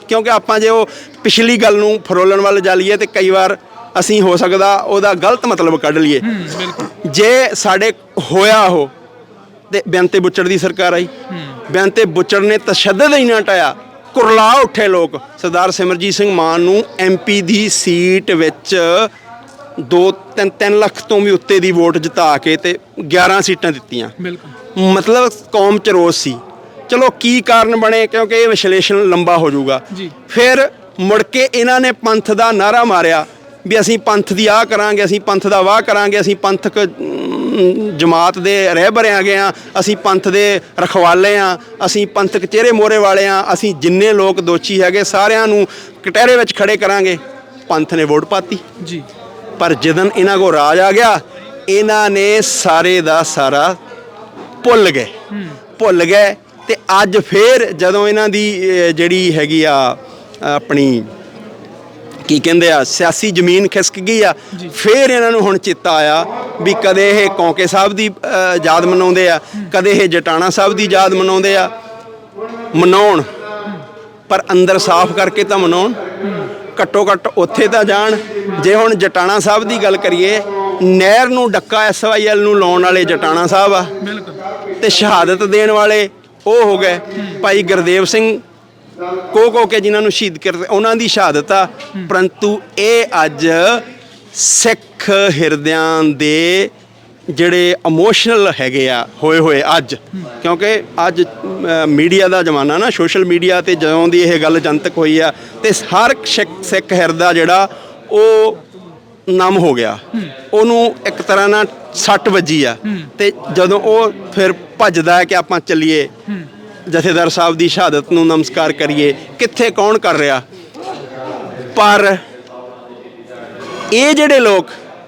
ਕਿਉਂਕਿ ਆਪਾਂ ਜੇ ਉਹ ਪਿਛਲੀ ਗੱਲ ਨੂੰ ਫਰੋਲਣ ਵੱਲ ਜਾਲੀਏ ਤੇ ਕਈ ਵਾਰ ਅਸੀਂ ਹੋ ਸਕਦਾ ਉਹਦਾ ਗਲਤ ਮਤਲਬ ਕੱਢ ਲਈਏ। ਜੇ ਸਾਡੇ ਹੋਇਆ ਉਹ ਤੇ ਬੇਅੰਤੇ ਬੁੱਚੜ ਦੀ ਸਰਕਾਰ ਆਈ। ਬੇਅੰਤੇ ਬੁੱਚੜ ਨੇ ਤਸ਼ੱਦਦ ਹੀ ਨਾ ਟਾਇਆ। ਕੁਰਲਾ ਉੱਠੇ ਲੋਕ। ਸਰਦਾਰ ਸਿਮਰਜੀਤ ਸਿੰਘ ਮਾਨ ਨੂੰ ਐਮਪੀ ਦੀ ਸੀਟ ਵਿੱਚ 2 3 3 ਲੱਖ ਤੋਂ ਵੀ ਉੱਤੇ ਦੀ ਵੋਟ ਜਿਤਾ ਕੇ ਤੇ 11 ਸੀਟਾਂ ਦਿੱਤੀਆਂ। ਬਿਲਕੁਲ। ਮਤਲਬ ਕੌਮ ਚ ਰੋਸ ਸੀ। ਚਲੋ ਕੀ ਕਾਰਨ ਬਣੇ? ਕਿਉਂਕਿ ਇਹ ਵਿਸ਼ਲੇਸ਼ਣ ਲੰਬਾ ਹੋ ਜਾਊਗਾ। ਜੀ। ਫਿਰ ਮੁੜ ਕੇ ਇਹਨਾਂ ਨੇ ਪੰਥ ਦਾ ਨਾਰਾ ਮਾਰਿਆ। ਵੀ ਅਸੀਂ ਪੰਥ ਦੀ ਆਹ ਕਰਾਂਗੇ ਅਸੀਂ ਪੰਥ ਦਾ ਵਾਹ ਕਰਾਂਗੇ ਅਸੀਂ ਪੰਥਕ ਜਮਾਤ ਦੇ ਰਹਿਬਰ ਹੈਗੇ ਆ ਅਸੀਂ ਪੰਥ ਦੇ ਰਖਵਾਲੇ ਆ ਅਸੀਂ ਪੰਥਕ ਚਿਹਰੇ ਮੋਰੇ ਵਾਲੇ ਆ ਅਸੀਂ ਜਿੰਨੇ ਲੋਕ ਦੋਸ਼ੀ ਹੈਗੇ ਸਾਰਿਆਂ ਨੂੰ ਕਟਹਿਰੇ ਵਿੱਚ ਖੜੇ ਕਰਾਂਗੇ। ਪੰਥ ਨੇ ਵੋਟ ਪਾਤੀ। ਜੀ। ਪਰ ਜਦੋਂ ਇਹਨਾਂ ਕੋ ਰਾਜ ਆ ਗਿਆ ਇਹਨਾਂ ਨੇ ਸਾਰੇ ਦਾ ਸਾਰਾ ਭੁੱਲ ਗਏ। ਭੁੱਲ ਗਏ ਤੇ ਅੱਜ ਫੇਰ ਜਦੋਂ ਇਹਨਾਂ ਦੀ ਜਿਹੜੀ ਹੈਗੀ ਆ ਆਪਣੀ ਕੀ ਕਹਿੰਦੇ ਆ ਸਿਆਸੀ ਜ਼ਮੀਨ ਖਿਸਕ ਗਈ ਆ। ਫੇਰ ਇਹਨਾਂ ਨੂੰ ਹੁਣ ਚਿੱਤਾ ਆਇਆ ਵੀ ਕਦੇ ਇਹ ਕੌਂਕੇ ਸਾਹਿਬ ਦੀ ਯਾਦ ਮਨਾਉਂਦੇ ਆ ਕਦੇ ਇਹ ਜਟਾਣਾ ਸਾਹਿਬ ਦੀ ਯਾਦ ਮਨਾਉਂਦੇ ਆ। ਮਨਾਉਣ ਪਰ ਅੰਦਰ ਸਾਫ਼ ਕਰਕੇ ਤਾਂ ਮਨਾਉਣ। ਘੱਟੋ ਘੱਟ ਉੱਥੇ ਤਾਂ ਜਾਣ। ਜੇ ਹੁਣ ਜਟਾਣਾ ਸਾਹਿਬ ਦੀ ਗੱਲ ਕਰੀਏ ਨਹਿਰ ਨੂੰ ਡੱਕਾ ਐਸਵਾਈਐਲ ਨੂੰ ਲਾਉਣ ਵਾਲੇ ਜਟਾਣਾ ਸਾਹਿਬ ਆ। ਤੇ ਸ਼ਹਾਦਤ ਦੇਣ ਵਾਲੇ ਉਹ ਹੋ ਗਏ ਭਾਈ ਗੁਰਦੇਵ ਸਿੰਘ ਕੋ ਕੋ ਕੇ ਜਿਨ੍ਹਾਂ ਨੂੰ ਸ਼ਹੀਦ ਕਰ ਉਹਨਾਂ ਦੀ ਸ਼ਹਾਦਤ ਆ। ਪਰੰਤੂ ਇਹ ਅੱਜ ਸਿੱਖ ਹਿਰਦਿਆਂ ਦੇ ਜਿਹੜੇ ਇਮੋਸ਼ਨਲ ਹੈਗੇ ਆ ਹੋਏ ਹੋਏ ਅੱਜ। ਕਿਉਂਕਿ ਅੱਜ ਮੀਡੀਆ ਦਾ ਜ਼ਮਾਨਾ ਨਾ ਸੋਸ਼ਲ ਮੀਡੀਆ ਤੇ ਜਦੋਂ ਦੀ ਇਹ ਗੱਲ ਜਨਤਕ ਹੋਈ ਆ ਤੇ ਹਰ ਸਿੱਖ- ਸਿੱਖ ਹਿਰਦਾ ਜਿਹੜਾ ਉਹ ਨਮ ਹੋ ਗਿਆ। ਉਹਨੂੰ ਇੱਕ ਤਰ੍ਹਾਂ ਨਾਲ ਸੱਟ ਵੱਜੀ ਆ। ਤੇ ਜਦੋਂ ਉਹ ਫਿਰ ਭੱਜਦਾ ਕਿ ਆਪਾਂ ਚੱਲੀਏ। ਜਥੇਦਾਰ ਸਾਹਿਬ ਦੀ ਸ਼ਹਾਦਤ ਨੂੰ ਨਮਸਕਾਰ ਕਰੀਏ। ਕਿੱਥੇ ਕੌਣ ਕਰ ਰਿਹਾ? ਪਰ ਇਹ ਜਿਹੜੇ ਲੋਕ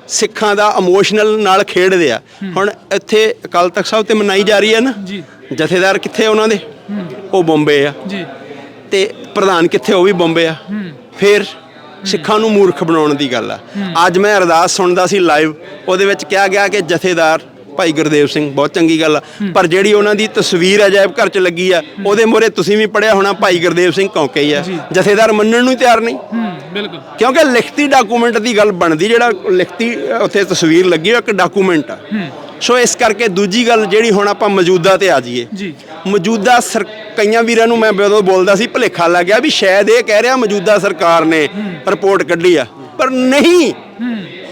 ਸਿੱਖਾਂ ਦਾ ਇਮੋਸ਼ਨਲ ਨਾਲ ਖੇਡਦੇ ਆ ਹੁਣ ਇੱਥੇ ਅਕਾਲ ਤਖਤ ਸਾਹਿਬ ਤੇ ਮਨਾਈ ਜਾ ਰਹੀ ਹੈ ਨਾ? ਜੀ। ਜਥੇਦਾਰ ਕਿੱਥੇ ਉਹਨਾਂ ਦੇ? ਉਹ ਬੰਬੇ ਆ। ਜੀ। ਤੇ ਪ੍ਰਧਾਨ ਕਿੱਥੇ ਉਹ ਵੀ ਬੰਬੇ ਆ। ਫਿਰ ਸਿੱਖਾਂ ਨੂੰ ਮੂਰਖ ਬਣਾਉਣ ਦੀ ਗੱਲ ਆ। ਅੱਜ ਮੈਂ ਅਰਦਾਸ ਸੁਣਦਾ ਸੀ ਲਾਈਵ ਉਹਦੇ ਵਿੱਚ ਕਿਹਾ ਗਿਆ ਕਿ ਜਥੇਦਾਰ ਭਾਈ ਗੁਰਦੇਵ ਸਿੰਘ ਬਹੁਤ ਚੰਗੀ ਗੱਲ ਆ। ਪਰ ਜਿਹੜੀ ਉਹਨਾਂ ਦੀ ਤਸਵੀਰ ਅਜਾਇਬ ਘਰ 'ਚ ਲੱਗੀ ਆ ਉਹਦੇ ਮੋਰੇ ਤੁਸੀਂ ਵੀ ਪੜਿਆ ਹੋਣਾ ਭਾਈ ਗੁਰਦੇਵ ਸਿੰਘ ਕੌਂਕੇ ਹੀ ਆ। ਜਥੇਦਾਰ ਮੰਨਣ ਨੂੰ ਤਿਆਰ ਨਹੀਂ। ਬਿਲਕੁਲ। ਕਿਉਂਕਿ ਲਿਖਤੀ ਡਾਕੂਮੈਂਟ ਦੀ ਗੱਲ ਬਣਦੀ ਜਿਹੜਾ ਲਿਖਤੀ ਉੱਥੇ ਤਸਵੀਰ ਲੱਗੀ ਉਹ ਇੱਕ ਡਾਕੂਮੈਂਟ ਆ। ਸੋ ਇਸ ਕਰਕੇ ਦੂਜੀ ਗੱਲ ਜਿਹੜੀ ਹੁਣ ਆਪਾਂ ਮੌਜੂਦਾ ਤੇ ਆ ਜਾਈਏ। ਜੀ। ਮੌਜੂਦਾ ਸਰ ਕਈਆਂ ਵੀਰਾਂ ਨੂੰ ਮੈਂ ਜਦੋਂ ਬੋਲਦਾ ਸੀ ਭੁਲੇਖਾ ਲੱਗ ਗਿਆ ਵੀ ਸ਼ਾਇਦ ਇਹ ਕਹਿ ਰਿਹਾ ਮੌਜੂਦਾ ਸਰਕਾਰ ਨੇ ਰਿਪੋਰਟ ਕੱਢੀ ਆ। ਪਰ ਨਹੀਂ।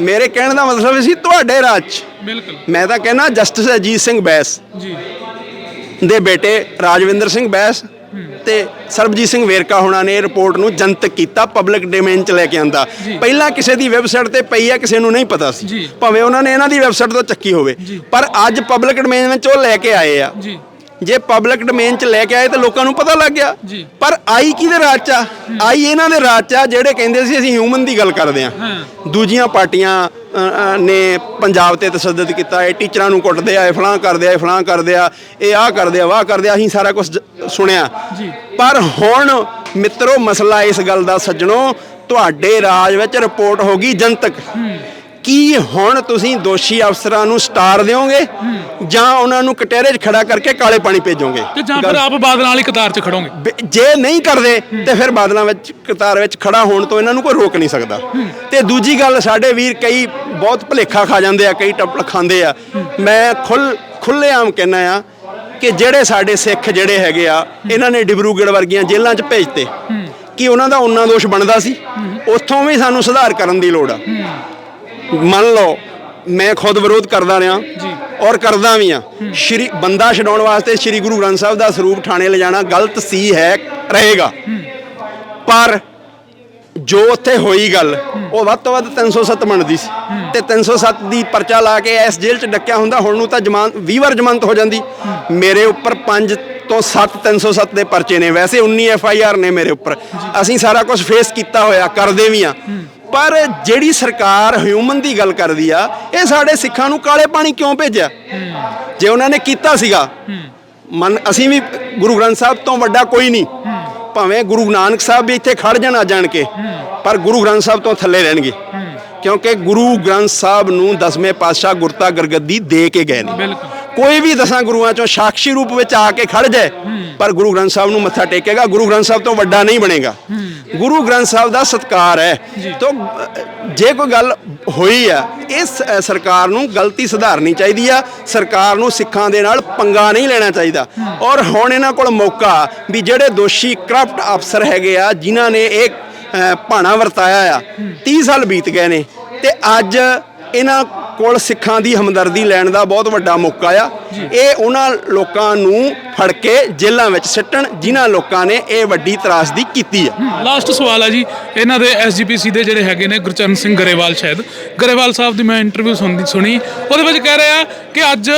ਮੇਰੇ ਕਹਿਣ ਦਾ ਮਤਲਬ ਸੀ ਤੁਹਾਡੇ ਰਾਜ 'ਚ ਬਿਲਕੁਲ। ਮੈਂ ਤਾਂ ਕਹਿੰਦਾ ਜਸਟਿਸ ਅਜੀਤ ਸਿੰਘ ਬੈਸ। ਜੀ। ਦੇ ਬੇਟੇ ਰਾਜਵਿੰਦਰ ਸਿੰਘ ਬੈਸ ਤੇ ਸਰਬਜੀਤ ਸਿੰਘ ਵੇਰਕਾ ਹੋਣਾ ਨੇ ਰਿਪੋਰਟ ਨੂੰ ਜਨਤਕ ਕੀਤਾ ਪਬਲਿਕ ਡੋਮੇਨ ਚ ਲੈ ਕੇ ਆਂਦਾ। ਪਹਿਲਾਂ ਕਿਸੇ ਦੀ ਵੈਬਸਾਈਟ ਤੇ ਪਈ ਆ ਕਿਸੇ ਨੂੰ ਨਹੀਂ ਪਤਾ ਸੀ। ਭਾਵੇਂ ਉਹਨਾਂ ਨੇ ਇਹਨਾਂ ਦੀ ਵੈਬਸਾਈਟ ਤੋਂ ਚੱਕੀ ਹੋਵੇ। ਪਰ ਅੱਜ ਪਬਲਿਕ ਡੋਮੇਨ ਵਿੱਚ ਉਹ ਲੈ ਕੇ ਆਏ ਆ। ਜੀ ਪਬਲਿਕ ਡੋਮੇਨ ਚ ਲੈ ਕੇ ਆਏ ਤਾਂ ਲੋਕਾਂ ਨੂੰ ਪਤਾ ਲੱਗ ਗਿਆ। ਪਰ ਆਈ ਕਿਹਦੇ ਰਾਜ ਚ ਆ? ਆਈ ਇਹਨਾਂ ਦੇ ਰਾਜ ਚ ਆ ਜਿਹੜੇ ਕਹਿੰਦੇ ਸੀ ਅਸੀਂ ਹਿਊਮਨ ਦੀ ਗੱਲ ਕਰਦੇ ਆ। ਦੂਜੀਆਂ ਪਾਰਟੀਆਂ ਅ, ਅ, ਨੇ ਪੰਜਾਬ ਤੇ ਤਸੱਦਦ ਕੀਤਾ ਇਹ ਟੀਚਰਾਂ ਨੂੰ ਕੁੱਟਦੇ ਆ ਇਹ ਫਲਾਂ ਕਰਦੇ ਆ ਇਹ ਫਲਾਂ ਕਰਦੇ ਆ ਇਹ ਆਹ ਕਰਦੇ ਆ ਵਾਹ ਕਰਦੇ ਆ ਅਸੀਂ ਸਾਰਾ ਕੁਝ ਸੁਣਿਆ। ਪਰ ਹੁਣ ਮਿੱਤਰੋ ਮਸਲਾ ਇਸ ਗੱਲ ਦਾ ਸੱਜਣੋ ਤੁਹਾਡੇ ਰਾਜ ਵਿੱਚ ਰਿਪੋਰਟ ਹੋ ਗਈ ਜਨਤਕ। ਕੀ ਹੁਣ ਤੁਸੀਂ ਦੋਸ਼ੀ ਅਫਸਰਾਂ ਨੂੰ ਸਟਾਰ ਦਿਓਗੇ? ਜਾਂ ਉਹਨਾਂ ਨੂੰ ਕਟਹਿਰੇ 'ਚ ਖੜਾ ਕਰਕੇ ਕਾਲੇ ਪਾਣੀ ਭੇਜੋਗੇ? ਤੇ ਜਾਂ ਫਿਰ ਆਪ ਬਾਦਲਾਂ ਵਾਲੀ ਕਤਾਰ 'ਚ ਖੜੋਗੇ? ਜੇ ਨਹੀਂ ਕਰਦੇ ਤੇ ਫਿਰ ਬਾਦਲਾਂ ਵਿੱਚ ਕਤਾਰ ਵਿੱਚ ਖੜਾ ਹੋਣ ਤੋਂ ਇਹਨਾਂ ਨੂੰ ਕੋਈ ਰੋਕ ਨਹੀਂ ਸਕਦਾ। ਤੇ ਦੂਜੀ ਗੱਲ ਸਾਡੇ ਵੀਰ ਕਈ ਬਹੁਤ ਭੁਲੇਖਾ ਖਾ ਜਾਂਦੇ ਆ ਕਈ ਟੱਪਲ ਖਾਂਦੇ ਆ। ਮੈਂ ਖੁੱਲ ਖੁੱਲ੍ਹੇਆਮ ਕਹਿੰਦਾ ਆ ਕਿ ਜਿਹੜੇ ਸਾਡੇ ਸਿੱਖ ਜਿਹੜੇ ਹੈਗੇ ਆ ਇਹਨਾਂ ਨੇ ਡਿਬਰੂਗੜ੍ਹ ਵਰਗੀਆਂ ਜੇਲ੍ਹਾਂ 'ਚ ਭੇਜਤੇ। ਕੀ ਉਹਨਾਂ ਦਾ ਉਹਨਾਂ ਦੋਸ਼ ਬਣਦਾ ਸੀ? ਉੱਥੋਂ ਵੀ ਸਾਨੂੰ ਸੁਧਾਰ ਕਰਨ ਦੀ ਲੋੜ ਆ। ਮੰਨ ਲਓ ਮੈਂ ਖੁਦ ਵਿਰੋਧ ਕਰਦਾ ਰਿਹਾ ਜੀ। ਔਰ ਕਰਦਾ ਵੀ ਆ ਸ਼੍ਰੀ ਬੰਦਾ ਛਡਾਉਣ ਵਾਸਤੇ ਸ਼੍ਰੀ ਗੁਰੂ ਗ੍ਰੰਥ ਸਾਹਿਬ ਦਾ ਸਰੂਪ ਥਾਣੇ ਲਿਜਾਣਾ ਗਲਤ ਸੀ ਹੈ ਰਹੇਗਾ। ਪਰ ਜੋ ਉੱਥੇ ਹੋਈ ਗੱਲ ਉਹ ਵੱਧ ਤੋਂ ਵੱਧ 307 ਬਣਦੀ ਸੀ। ਤੇ 307 ਦੀ ਪਰਚਾ ਲਾ ਕੇ ਇਸ ਜੇਲ੍ਹ 'ਚ ਡੱਕਿਆ ਹੁੰਦਾ ਹੁਣ ਨੂੰ ਤਾਂ ਜ਼ਮਾਨਤ 20 ਵਾਰ ਜ਼ਮਾਨਤ ਹੋ ਜਾਂਦੀ। ਮੇਰੇ ਉੱਪਰ 5 ਤੋਂ 7 307 ਦੇ ਪਰਚੇ ਨੇ। ਵੈਸੇ 19 ਐਫ ਆਈ ਆਰ ਨੇ ਮੇਰੇ ਉੱਪਰ। ਅਸੀਂ ਸਾਰਾ ਕੁਝ ਫੇਸ ਕੀਤਾ ਹੋਇਆ ਕਰਦੇ ਵੀ ਆ ਪਰ ਜਿਹੜੀ ਸਰਕਾਰ ਹਿਊਮਨ ਦੀ ਗੱਲ ਕਰਦੀ ਆ ਇਹ ਸਾਡੇ ਸਿੱਖਾਂ ਨੂੰ ਕਾਲੇ ਪਾਣੀ ਕਿਉਂ ਭੇਜਿਆ? ਜੇ ਉਹਨਾਂ ਨੇ ਕੀਤਾ ਸੀਗਾ ਮਨ ਅਸੀਂ ਵੀ ਗੁਰੂ ਗ੍ਰੰਥ ਸਾਹਿਬ ਤੋਂ ਵੱਡਾ ਕੋਈ ਨਹੀਂ। ਭਾਵੇਂ ਗੁਰੂ ਨਾਨਕ ਸਾਹਿਬ ਵੀ ਇੱਥੇ ਖੜ ਜਾਣ ਜਾਣ ਕੇ ਪਰ ਗੁਰੂ ਗ੍ਰੰਥ ਸਾਹਿਬ ਤੋਂ ਥੱਲੇ ਰਹਿਣਗੇ। ਕਿਉਂਕਿ ਗੁਰੂ ਗ੍ਰੰਥ ਸਾਹਿਬ ਨੂੰ ਦਸਵੇਂ ਪਾਤਸ਼ਾਹ ਗੁਰਤਾ ਗੁਰਗੱਦੀ ਦੇ ਕੇ ਗਏ ਨੇ। ਕੋਈ ਵੀ ਦਸਾਂ ਗੁਰੂਆਂ ਚੋਂ ਸਾਖੀ ਰੂਪ ਵਿੱਚ ਆ ਕੇ ਖੜ ਜਾਏ ਪਰ ਗੁਰੂ ਗ੍ਰੰਥ ਸਾਹਿਬ ਨੂੰ ਮੱਥਾ ਟੇਕੇਗਾ। ਗੁਰੂ ਗ੍ਰੰਥ ਸਾਹਿਬ ਤੋਂ ਵੱਡਾ ਨਹੀਂ ਬਣੇਗਾ। ਗੁਰੂ ਗ੍ਰੰਥ ਸਾਹਿਬ ਦਾ ਸਤਕਾਰ ਹੈ। ਤੋਂ ਜੇ ਕੋਈ ਗੱਲ ਹੋਈ ਆ ਇਸ ਸਰਕਾਰ ਨੂੰ ਗਲਤੀ ਸੁਧਾਰਨੀ ਚਾਹੀਦੀ ਆ। ਸਰਕਾਰ ਨੂੰ ਸਿੱਖਾਂ ਦੇ ਨਾਲ ਪੰਗਾ ਨਹੀਂ ਲੈਣਾ ਚਾਹੀਦਾ। ਔਰ ਹੁਣ ਇਹਨਾਂ ਕੋਲ ਮੌਕਾ ਵੀ ਜਿਹੜੇ ਦੋਸ਼ੀ ਕਰਪਟ ਅਫਸਰ ਹੈਗੇ ਆ ਜਿਨ੍ਹਾਂ ਨੇ ਇਹ ਭਾਣਾ ਵਰਤਾਇਆ ਆ 30 ਸਾਲ ਬੀਤ ਗਏ ਨੇ। ਤੇ ਅੱਜ ਇਹਨਾਂ ਕੋਲ ਸਿੱਖਾਂ ਦੀ ਹਮਦਰਦੀ ਲੈਣ ਦਾ ਬਹੁਤ ਵੱਡਾ ਮੌਕਾ ਆ। ਇਹ ਉਹਨਾਂ ਲੋਕਾਂ ਨੂੰ ਫੜ ਕੇ ਜੇਲ੍ਹਾਂ ਵਿੱਚ ਸਿੱਟਣ ਜਿਨ੍ਹਾਂ ਲੋਕਾਂ ਨੇ ਇਹ ਵੱਡੀ ਤਰਾਸਦੀ ਕੀਤੀ ਆ। ਲਾਸਟ ਸਵਾਲ ਹੈ ਜੀ। ਇਹਨਾਂ ਦੇ ਐਸਜੀਪੀਸੀ ਦੇ ਜਿਹੜੇ ਹੈਗੇ ਨੇ ਗੁਰਚਰਨ ਸਿੰਘ ਗਰੇਵਾਲ ਸ਼ਾਇਦ। ਗਰੇਵਾਲ ਸਾਹਿਬ ਦੀ ਮੈਂ ਇੰਟਰਵਿਊ ਸੁਣਦੀ ਸੁਣੀ। ਉਹਦੇ ਵਿੱਚ ਕਹਿ ਰਿਹਾ ਕਿ ਅੱਜ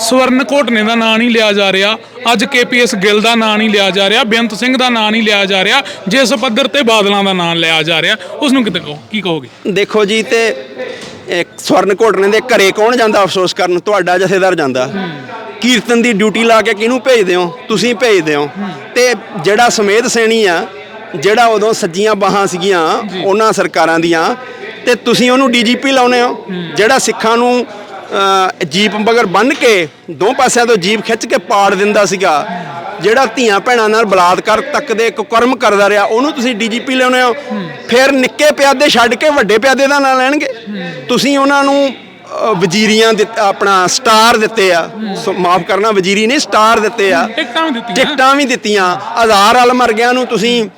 ਸਵਰਨ ਘੋਟਨੇ ਦਾ ਨਾਂ ਨਹੀਂ ਲਿਆ ਜਾ ਰਿਹਾ। ਅੱਜ ਕੇਪੀਐਸ ਗਿੱਲ ਦਾ ਨਾਂ ਨਹੀਂ ਲਿਆ ਜਾ ਰਿਹਾ। ਬੇਅੰਤ ਸਿੰਘ ਦਾ ਨਾਂ ਨਹੀਂ ਲਿਆ ਜਾ ਰਿਹਾ। ਜਿਸ ਪੱਧਰ ਤੇ ਬਾਦਲਾਂ ਦਾ ਨਾਂ ਲਿਆ ਜਾ ਰਿਹਾ। ਉਸ ਨੂੰ ਕਿਤੇ ਕਹੋ ਕੀ ਕਹੋਗੇ? ਦੇਖੋ ਜੀ ਤੇ ਇਹ ਸਵਰਨ ਘੋਟਣੇ ਦੇ ਘਰੇ ਕੌਣ ਜਾਂਦਾ ਅਫਸੋਸ ਕਰਨ? ਤੁਹਾਡਾ ਜਥੇਦਾਰ ਜਾਂਦਾ। ਕੀਰਤਨ ਦੀ ਡਿਊਟੀ ਲਾ ਕੇ ਕਿਹਨੂੰ ਭੇਜਦੇ ਹੋ? ਤੁਸੀਂ ਭੇਜਦੇ ਹੋ। ਤੇ ਜਿਹੜਾ ਸਮੇਧ ਸੈਣੀ ਆ ਜਿਹੜਾ ਉਦੋਂ ਸੱਜੀਆਂ ਬਾਹਾਂ ਸੀਗੀਆਂ ਉਹਨਾਂ ਸਰਕਾਰਾਂ ਦੀਆਂ ਤੇ ਤੁਸੀਂ ਉਹਨੂੰ ਡੀਜੀਪੀ ਲਾਉਨੇ ਹੋ। ਜਿਹੜਾ ਸਿੱਖਾਂ ਨੂੰ ਜੀਪ ਮਗਰ ਬੰਨ ਕੇ ਦੋ ਪਾਸਿਆਂ ਤੋਂ ਜੀਪ ਖਿੱਚ ਕੇ ਪਾੜ ਦਿੰਦਾ ਸੀਗਾ। ਜਿਹੜਾ ਧੀਆਂ ਭੈਣਾਂ ਨਾਲ ਬਲਾਤਕਾਰ ਤੱਕ ਦੇ ਕੁਕਰਮ ਕਰਦਾ ਰਿਹਾ ਉਹਨੂੰ ਤੁਸੀਂ ਡੀਜੀਪੀ ਲਿਆਉਂਦੇ ਹੋ। ਫਿਰ ਨਿੱਕੇ ਪਿਆਦੇ ਛੱਡ ਕੇ ਵੱਡੇ ਪਿਆਦੇ ਦਾ ਨਾਂ ਲੈਣਗੇ। ਤੁਸੀਂ ਉਹਨਾਂ ਨੂੰ ਵਜ਼ੀਰੀਆਂ ਆਪਣਾ ਸਟਾਰ ਦਿੱਤੇ ਆ। ਮਾਫ ਕਰਨਾ ਵਜ਼ੀਰੀ ਨਹੀਂ ਸਟਾਰ ਦਿੱਤੇ ਆ। ਟਿਕਟਾਂ ਵੀ ਦਿੱਤੀਆਂ। ਟਿਕਟਾਂ ਵੀ ਦਿੱਤੀਆਂ। ਆਧਾਰ ਵਾਲ ਮਰ ਗਿਆ ਨੂੰ ਤੁਸੀਂ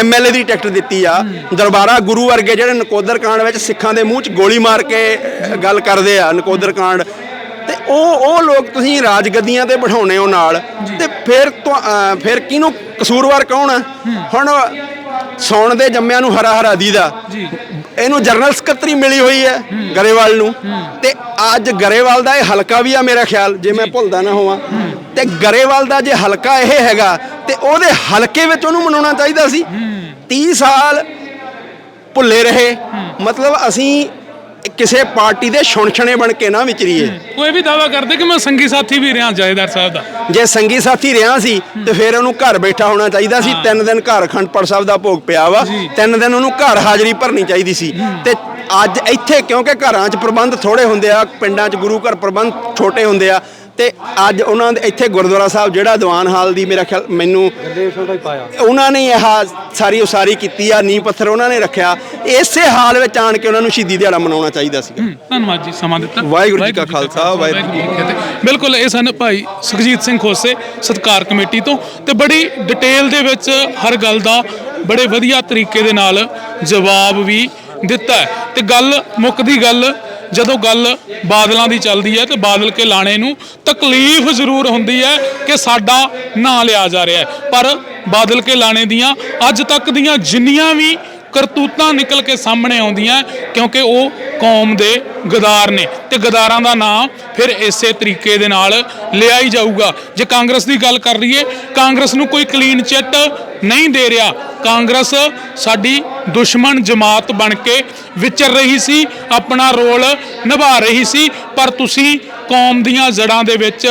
ਐਮਐਲਏ ਦੀ ਟਿਕਟ ਦਿੱਤੀ ਆ। ਦਰਬਾਰਾ ਗੁਰੂ ਵਰਗੇ ਜਿਹੜੇ ਨਕੋਦਰ ਕਾਂਡ ਵਿੱਚ ਸਿੱਖਾਂ ਦੇ ਮੂੰਹ 'ਚ ਗੋਲੀ ਮਾਰ ਕੇ ਗੱਲ ਕਰਦੇ ਆ ਨਕੋਦਰ ਕਾਂਡ। ਤੇ ਉਹ ਉਹ ਲੋਕ ਤੁਸੀਂ ਰਾਜਗੱਦੀਆਂ ਤੇ ਬਿਠਾਉਣੇ ਹੋ ਨਾਲ। ਤੇ ਫਿਰ ਫਿਰ ਕਿਹਨੂੰ ਕਸੂਰਵਾਰ ਕੌਣ ਆ? ਹੁਣ ਸੌਣ ਦੇ ਜੰਮਿਆਂ ਨੂੰ ਹਰਾ ਹਰਾ ਦੀਦਾ ਇਹਨੂੰ ਜਰਨਲ ਸਕੱਤਰੀ ਮਿਲੀ ਹੋਈ ਹੈ ਗਰੇਵਾਲ ਨੂੰ। ਤੇ ਅੱਜ ਗਰੇਵਾਲ ਦਾ ਇਹ ਹਲਕਾ ਵੀ ਆ ਮੇਰਾ ਖਿਆਲ ਜੇ ਮੈਂ ਭੁੱਲਦਾ ਨਾ ਹੋਵਾਂ। ਤੇ ਗਰੇਵਾਲ ਦਾ ਜੇ ਹਲਕਾ ਇਹ ਹੈਗਾ ਤੇ ਉਹਦੇ ਹਲਕੇ ਵਿੱਚ ਉਹਨੂੰ ਮਨਾਉਣਾ ਚਾਹੀਦਾ ਸੀ। 30 ਸਾਲ ਭੁੱਲੇ ਰਹੇ। ਮਤਲਬ ਅਸੀਂ ਕਿਸੇ ਪਾਰਟੀ ਦੇ ਛੁਣਛਣੇ ਬਣ ਕੇ ਨਾ ਵਿਚਰੀਏ। ਕੋਈ ਵੀ ਦਾਵਾ ਕਰਦੇ ਕਿ ਮੈਂ ਸੰਗੀ ਸਾਥੀ ਵੀ ਰਿਹਾ ਜਥੇਦਾਰ ਸਾਹਿਬ ਦਾ। ਜੇ ਸੰਗੀ ਸਾਥੀ ਰਿਹਾ ਸੀ ਤੇ ਫਿਰ ਉਹਨੂੰ ਘਰ ਬੈਠਾ ਹੋਣਾ ਚਾਹੀਦਾ ਸੀ। ਤਿੰਨ ਦਿਨ ਘਰ ਅਖੰਡਪੁਰ ਸਾਹਿਬ ਦਾ ਭੋਗ ਪਿਆ ਵਾ। ਤਿੰਨ ਦਿਨ ਉਹਨੂੰ ਘਰ ਹਾਜ਼ਰੀ ਭਰਨੀ ਚਾਹੀਦੀ ਸੀ। ਤੇ ਅੱਜ ਇੱਥੇ ਕਿਉਂਕਿ ਘਰਾਂ 'ਚ ਪ੍ਰਬੰਧ ਥੋੜੇ ਹੁੰਦੇ ਆ ਪਿੰਡਾਂ 'ਚ ਗੁਰੂ ਘਰ ਪ੍ਰਬੰਧ ਛੋਟੇ ਹੁੰਦੇ ਆ ਤੇ ਅੱਜ ਉਹਨਾਂ ਦੇ ਇੱਥੇ ਗੁਰਦੁਆਰਾ ਸਾਹਿਬ ਜਿਹੜਾ ਦੀਵਾਨ ਹਾਲ ਦੀ ਮੇਰਾ ਖਿਆਲ ਮੈਨੂੰ ਉਹਨਾਂ ਨੇ ਇਹ ਸਾਰੀ ਉਸਾਰੀ ਕੀਤੀ ਆ ਨੀਂਹ ਪੱਥਰ ਉਹਨਾਂ ਨੇ ਰੱਖਿਆ। ਇਸੇ ਹਾਲ ਵਿੱਚ ਆਣ ਕੇ ਉਹਨਾਂ ਨੂੰ ਸ਼ਹੀਦੀ ਦਿਹਾੜਾ ਮਨਾਉਣਾ ਚਾਹੀਦਾ ਸੀ ਧੰਨਵਾਦ ਜੀ ਸਮਾਂ ਦਿੱਤਾ। ਵਾਹਿਗੁਰੂ ਜੀ ਕਾ ਖਾਲਸਾ, ਵਾਹਿਗੁਰੂ ਜੀ ਕੀ ਫਤਿਹ। ਬਿਲਕੁਲ ਇਹ ਸਨ ਭਾਈ ਸੁਖਜੀਤ ਸਿੰਘ ਖੋਸੇ ਸਤਕਾਰ ਕਮੇਟੀ ਤੋਂ। ਤੇ ਬੜੀ ਡਿਟੇਲ ਦੇ ਵਿੱਚ ਹਰ ਗੱਲ ਦਾ ਬੜੇ ਵਧੀਆ ਤਰੀਕੇ ਦੇ ਨਾਲ ਜਵਾਬ ਵੀ ਦਿੱਤਾ ਤੇ ਗੱਲ ਮੁੱਕਦੀ ਗੱਲ ਜਦੋਂ ਗੱਲ ਬਾਦਲਾਂ ਦੀ ਚੱਲਦੀ ਹੈ ਤੇ ਬਾਦਲ ਕੇ ਲਾਣੇ ਨੂੰ ਤਕਲੀਫ ਜ਼ਰੂਰ ਹੁੰਦੀ ਹੈ ਕਿ ਸਾਡਾ ਨਾਂ ਲਿਆ ਜਾ ਰਿਹਾ ਪਰ ਬਾਦਲ ਕੇ ਲਾਣੇ ਦੀਆਂ ਅੱਜ ਤੱਕ ਦੀਆਂ ਜਿੰਨੀਆਂ ਵੀ ਕਰਤੂਤਾਂ ਨਿਕਲ ਕੇ ਸਾਹਮਣੇ ਆਉਂਦੀਆਂ ਕਿਉਂਕਿ ਉਹ ਕੌਮ ਦੇ ਗਦਾਰ ਨੇ। ਤੇ ਗਦਾਰਾਂ ਦਾ ਨਾਮ ਫਿਰ ਇਸੇ ਤਰੀਕੇ ਦੇ ਨਾਲ ਲਿਆ ਹੀ ਜਾਊਗਾ। ਜੇ ਕਾਂਗਰਸ ਦੀ ਗੱਲ ਕਰ ਲਈਏ, ਕਾਂਗਰਸ ਨੂੰ ਕੋਈ ਕਲੀਨ ਚਿੱਟ ਨਹੀਂ ਦੇ ਰਿਹਾ। ਕਾਂਗਰਸ ਸਾਡੀ ਦੁਸ਼ਮਣ ਜਮਾਤ ਬਣ ਕੇ ਵਿਚਰ ਰਹੀ ਸੀ, ਆਪਣਾ ਰੋਲ ਨਿਭਾ ਰਹੀ ਸੀ, ਪਰ ਤੁਸੀਂ ਕੌਮ ਦੀਆਂ ਜੜਾਂ ਦੇ ਵਿੱਚ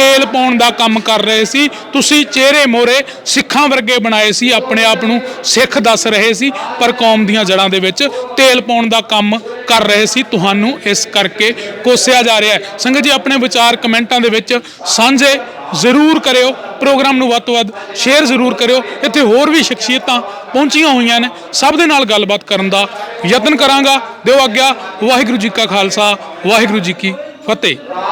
ਤੇਲ ਪਾਉਣ ਦਾ ਕੰਮ ਕਰ ਰਹੇ ਸੀ। ਤੁਸੀਂ ਚਿਹਰੇ ਮੋਰੇ ਸਿੱਖਾਂ ਵਰਗੇ ਬਣਾਏ ਸੀ, ਆਪਣੇ ਆਪ ਨੂੰ ਸਿੱਖ ਦੱਸ ਰਹੇ ਸੀ, ਪਰ ਕੌਮ ਦੀਆਂ ਜੜਾਂ ਦੇ ਵਿੱਚ ਤੇਲ ਪਾਉਣ ਦਾ ਕੰਮ ਕਰ ਰਹੇ ਸੀ। ਤੁਹਾਨੂੰ ਇਸ ਕਰਕੇ ਕੋਸਿਆ ਜਾ ਰਿਹਾ ਹੈ। ਸੰਗਤ ਜੀ, ਆਪਣੇ ਵਿਚਾਰ ਕਮੈਂਟਾਂ ਦੇ ਵਿੱਚ ਸਾਂਝੇ ਜ਼ਰੂਰ ਕਰਿਓ। ਪ੍ਰੋਗਰਾਮ ਨੂੰ ਵੱਧ ਤੋਂ ਵੱਧ ਸ਼ੇਅਰ ਜ਼ਰੂਰ ਕਰਿਓ। ਇੱਥੇ ਹੋਰ ਵੀ ਸ਼ਖਸੀਅਤਾਂ ਪਹੁੰਚੀਆਂ ਹੋਈਆਂ ਨੇ। ਸਭ ਦੇ ਨਾਲ ਗੱਲਬਾਤ ਕਰਨ ਦਾ ਯਤਨ ਕਰਾਂਗਾ। ਦਿਓ ਆਗਿਆ। ਵਾਹਿਗੁਰੂ ਜੀ ਕਾ ਖਾਲਸਾ। ਵਾਹਿਗੁਰੂ ਜੀ ਕੀ ਫਤਿਹ।